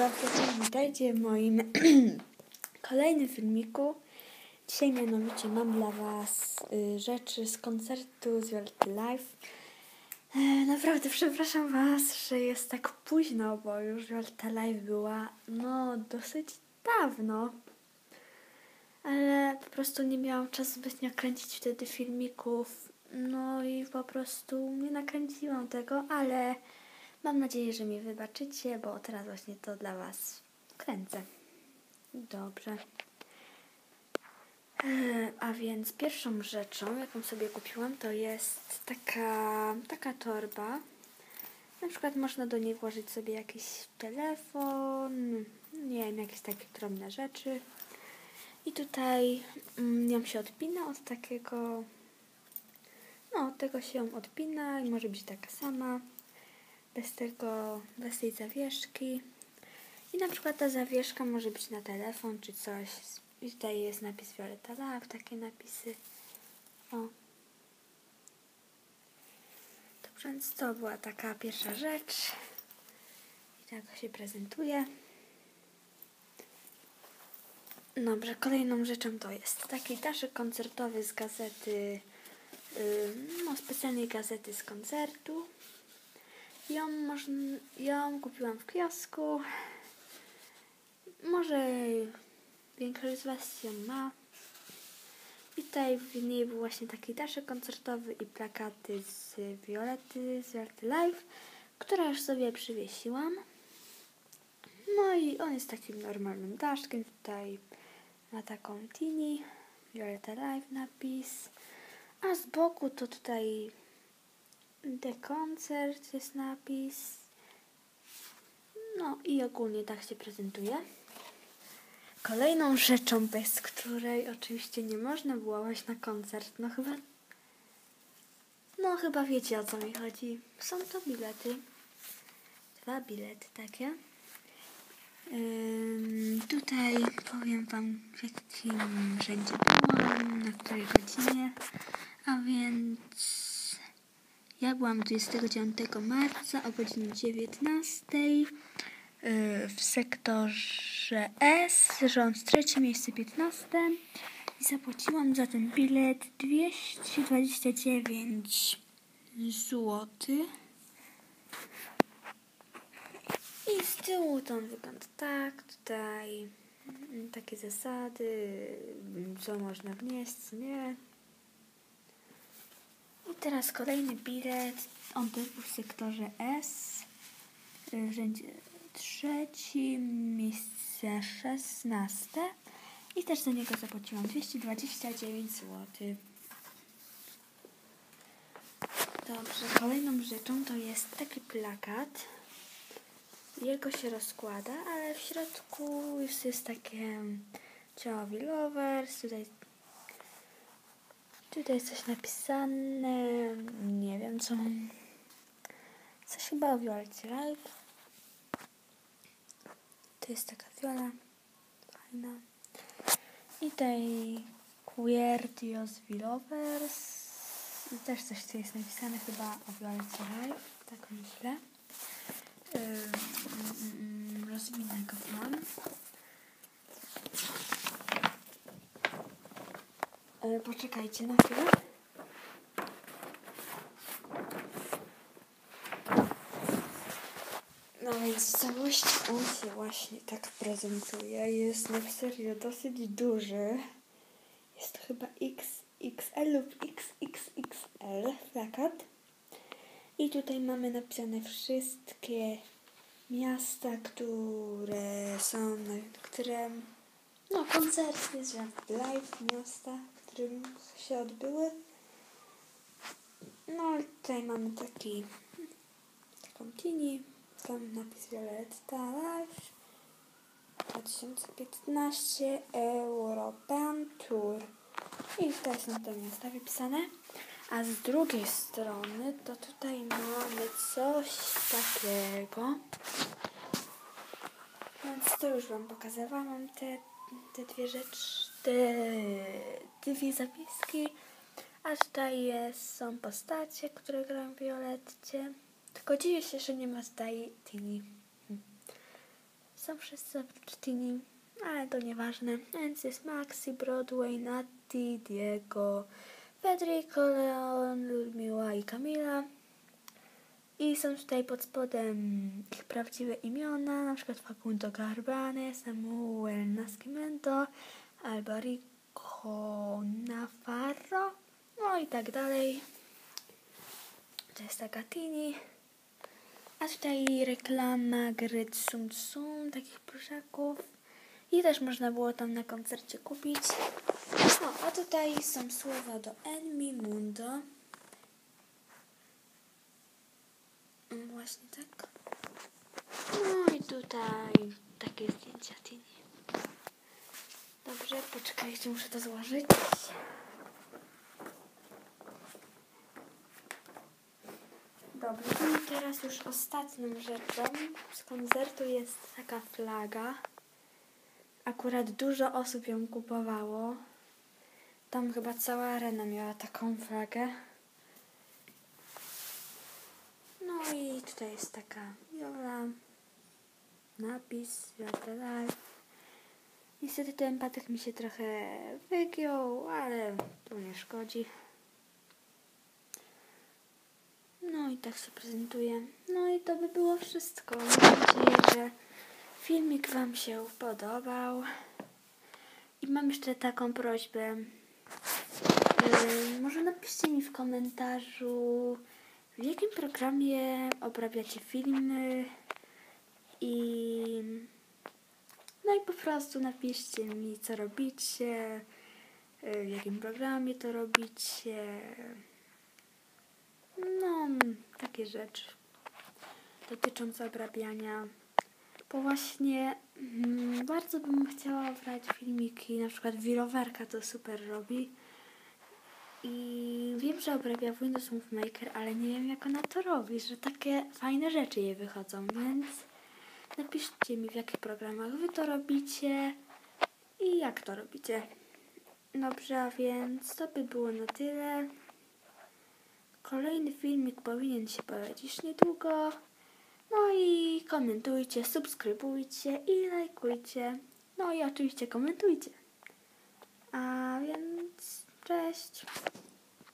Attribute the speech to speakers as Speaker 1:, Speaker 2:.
Speaker 1: Dobrze, witajcie w moim kolejnym filmiku. Dzisiaj mianowicie mam dla Was y, rzeczy z koncertu z Wielki Live. E, naprawdę przepraszam Was, że jest tak późno, bo już Wielka Live była no dosyć dawno. Ale po prostu nie miałam czasu zbytnio kręcić wtedy filmików. No i po prostu nie nakręciłam tego, ale Mam nadzieję, że mi wybaczycie, bo teraz właśnie to dla Was kręcę. Dobrze. E, a więc pierwszą rzeczą, jaką sobie kupiłam, to jest taka, taka torba. Na przykład można do niej włożyć sobie jakiś telefon, nie wiem, jakieś takie drobne rzeczy. I tutaj mm, ją się odpina od takiego, no od tego się ją odpina i może być taka sama bez tego, bez tej zawieszki. I na przykład ta zawieszka może być na telefon czy coś. I tutaj jest napis Violeta Love, takie napisy. O. Dobrze, więc to była taka pierwsza rzecz. I tak się prezentuje. Dobrze, kolejną rzeczą to jest taki daszek koncertowy z gazety, yy, no specjalnej gazety z koncertu. Ją, można, ją kupiłam w kiosku. Może większość z Was ją ma. I tutaj w niej był właśnie taki daszek koncertowy i plakaty z Violety, z Violety Live, które już sobie przywiesiłam. No i on jest takim normalnym daszkiem. Tutaj ma taką tini, Violeta Live napis. A z boku to tutaj The Concert jest napis. No i ogólnie tak się prezentuje. Kolejną rzeczą, bez której oczywiście nie można było na koncert, no chyba. No chyba wiecie o co mi chodzi. Są to bilety. Dwa bilety takie. Ym, tutaj powiem Wam w jakim rzędzie byłam, na której godzinie. Ja byłam 29 marca o godzinie 19 y, w sektorze S, rząd trzecie, miejsce 15 i zapłaciłam za ten bilet 229 zł. I z tyłu on wygląda tak, tutaj takie zasady, co można wnieść, nie. Teraz kolejny bilet. On też był w sektorze S. W rzędzie trzecim, miejsce szesnaste. I też za niego zapłaciłam 229 zł. Dobrze, kolejną rzeczą to jest taki plakat. Jego się rozkłada, ale w środku już jest takie ciało Lovers. Tutaj Tutaj jest coś napisane. Nie wiem co. Coś chyba o Violecie Live. To jest taka viola. Fajna. I tutaj Queer Dios Lovers. I też coś tu jest napisane chyba o Violecie Live. Tak myślę. Yy, rozwinę go mam. Poczekajcie na chwilę. No więc w całości on się właśnie tak prezentuje. Jest na serio dosyć duży. Jest to chyba XXL lub XXXL plakat. I tutaj mamy napisane wszystkie miasta, które są, które no, koncerty, że live miasta którym się odbyły. No i tutaj mamy taki taką tini, tam napis Violetta Live 2015 European Tour. I tutaj są te miasta wypisane. A z drugiej strony to tutaj mamy coś takiego. Więc to już Wam pokazywałam te, te dwie rzeczy te dwie zapiski, a tutaj są postacie, które grają w Violetcie. Tylko dziwię się, że nie ma tutaj Tini. są wszyscy oprócz Tini, ale to nieważne. Więc jest Maxi, Broadway, Nati, Diego, Federico, Leon, Ludmiła i Kamila. I są tutaj pod spodem ich prawdziwe imiona, na przykład Facundo Garbane, Samuel Nascimento, Albarico Navarro, no i tak dalej. To jest taka Tini. A tutaj reklama gry Tsum Tsum, takich proszaków. I też można było tam na koncercie kupić. No, a tutaj są słowa do Enmi Mundo. Mm, Właśnie tak. No i tutaj takie zdjęcia Tini. Dobrze, poczekajcie, muszę to złożyć. Dobrze, i teraz już ostatnią rzeczą z koncertu jest taka flaga. Akurat dużo osób ją kupowało. Tam chyba cała arena miała taką flagę. No i tutaj jest taka viola, napis, Life. Niestety ten patek mi się trochę wygiął, ale to nie szkodzi. No i tak się prezentuje. No i to by było wszystko. Mam nadzieję, że filmik Wam się podobał. I mam jeszcze taką prośbę. Yy, może napiszcie mi w komentarzu, w jakim programie obrabiacie filmy i no i po prostu napiszcie mi, co robicie, yy, w jakim programie to robicie. No, takie rzeczy dotyczące obrabiania. Bo właśnie mm, bardzo bym chciała brać filmiki, na przykład Wirowerka to super robi. I wiem, że obrabia Windows Movie Maker, ale nie wiem jak ona to robi, że takie fajne rzeczy jej wychodzą, więc napiszcie mi w jakich programach wy to robicie i jak to robicie. Dobrze, więc to by było na tyle. Kolejny filmik powinien się pojawić niedługo. No i komentujcie, subskrybujcie i lajkujcie. No i oczywiście komentujcie. A więc cześć.